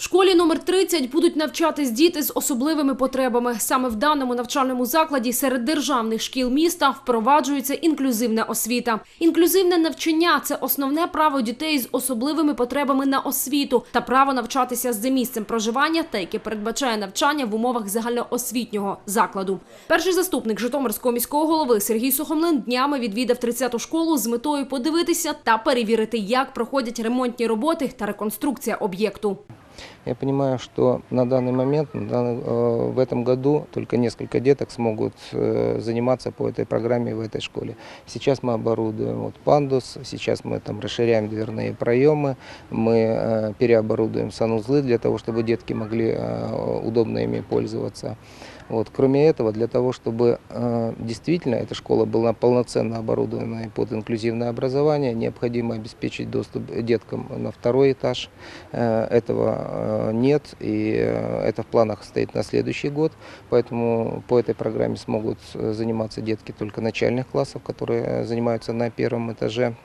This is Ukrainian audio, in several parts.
В школі номер 30 будуть навчатись діти з особливими потребами. Саме в даному навчальному закладі серед державних шкіл міста впроваджується інклюзивна освіта. Інклюзивне навчання це основне право дітей з особливими потребами на освіту та право навчатися за місцем проживання, та яке передбачає навчання в умовах загальноосвітнього закладу. Перший заступник Житомирського міського голови Сергій Сухомлин днями відвідав 30-ту школу з метою подивитися та перевірити, як проходять ремонтні роботи та реконструкція об'єкту. Я понимаю, что на данный момент, на данный- э, в этом году только несколько деток смогут э, заниматься по этой программе в этой школе. Сейчас мы оборудуем вот пандус, сейчас мы там расширяем дверные проемы, мы э, переоборудуем санузлы для того, чтобы детки могли э, удобно ими пользоваться. Вот. Кроме этого, для того, чтобы э, действительно эта школа была полноценно оборудованной под инклюзивное образование, необходимо обеспечить доступ деткам на второй этаж. Э, этого э, нет, и э, это в планах стоит на следующий год. Поэтому по этой программе смогут э, заниматься детки только начальных классов, которые э, занимаются на первом этаже.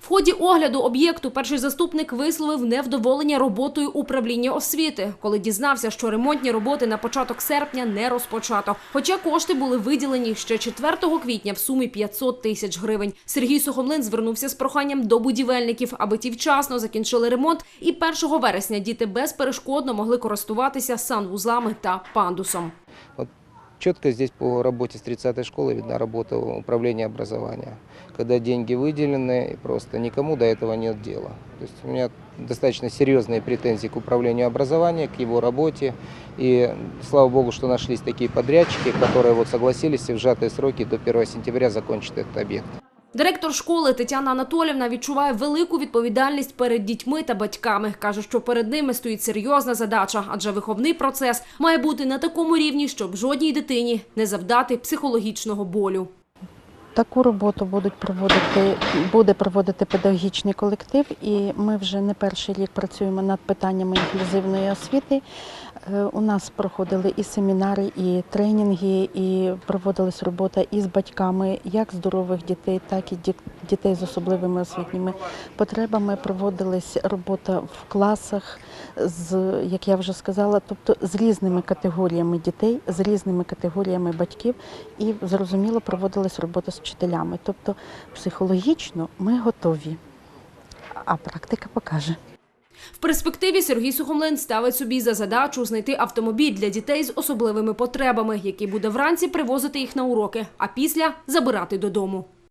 В ході огляду об'єкту перший заступник висловив невдоволення роботою управління освіти, коли дізнався, що ремонтні роботи на початок серпня не розпочато. Хоча кошти були виділені ще 4 квітня в сумі 500 тисяч гривень. Сергій Сухомлин звернувся з проханням до будівельників, аби ті вчасно закінчили ремонт, і 1 вересня діти безперешкодно могли користуватися санвузлами та пандусом. Четко здесь по работе с 30-й школы видна работа управления образования. Когда деньги выделены, и просто никому до этого нет дела. То есть у меня достаточно серьезные претензии к управлению образования, к его работе. И слава богу, что нашлись такие подрядчики, которые вот согласились в сжатые сроки до 1 сентября закончить этот объект. Директор школи Тетяна Анатолівна відчуває велику відповідальність перед дітьми та батьками. Каже, що перед ними стоїть серйозна задача, адже виховний процес має бути на такому рівні, щоб жодній дитині не завдати психологічного болю. Таку роботу будуть проводити, буде проводити педагогічний колектив, і ми вже не перший рік працюємо над питаннями інклюзивної освіти. Е, У нас проходили і семінари, і тренінги, і проводилась робота із батьками як здорових дітей, так і дітей з особливими освітніми потребами. Проводилась робота в класах з, як я вже сказала, тобто з різними категоріями дітей, з різними категоріями батьків, і зрозуміло проводилась робота вчителями. Тобто психологічно ми готові, а практика покаже. В перспективі Сергій Сухомлин ставить собі за задачу знайти автомобіль для дітей з особливими потребами, який буде вранці привозити їх на уроки, а після забирати додому.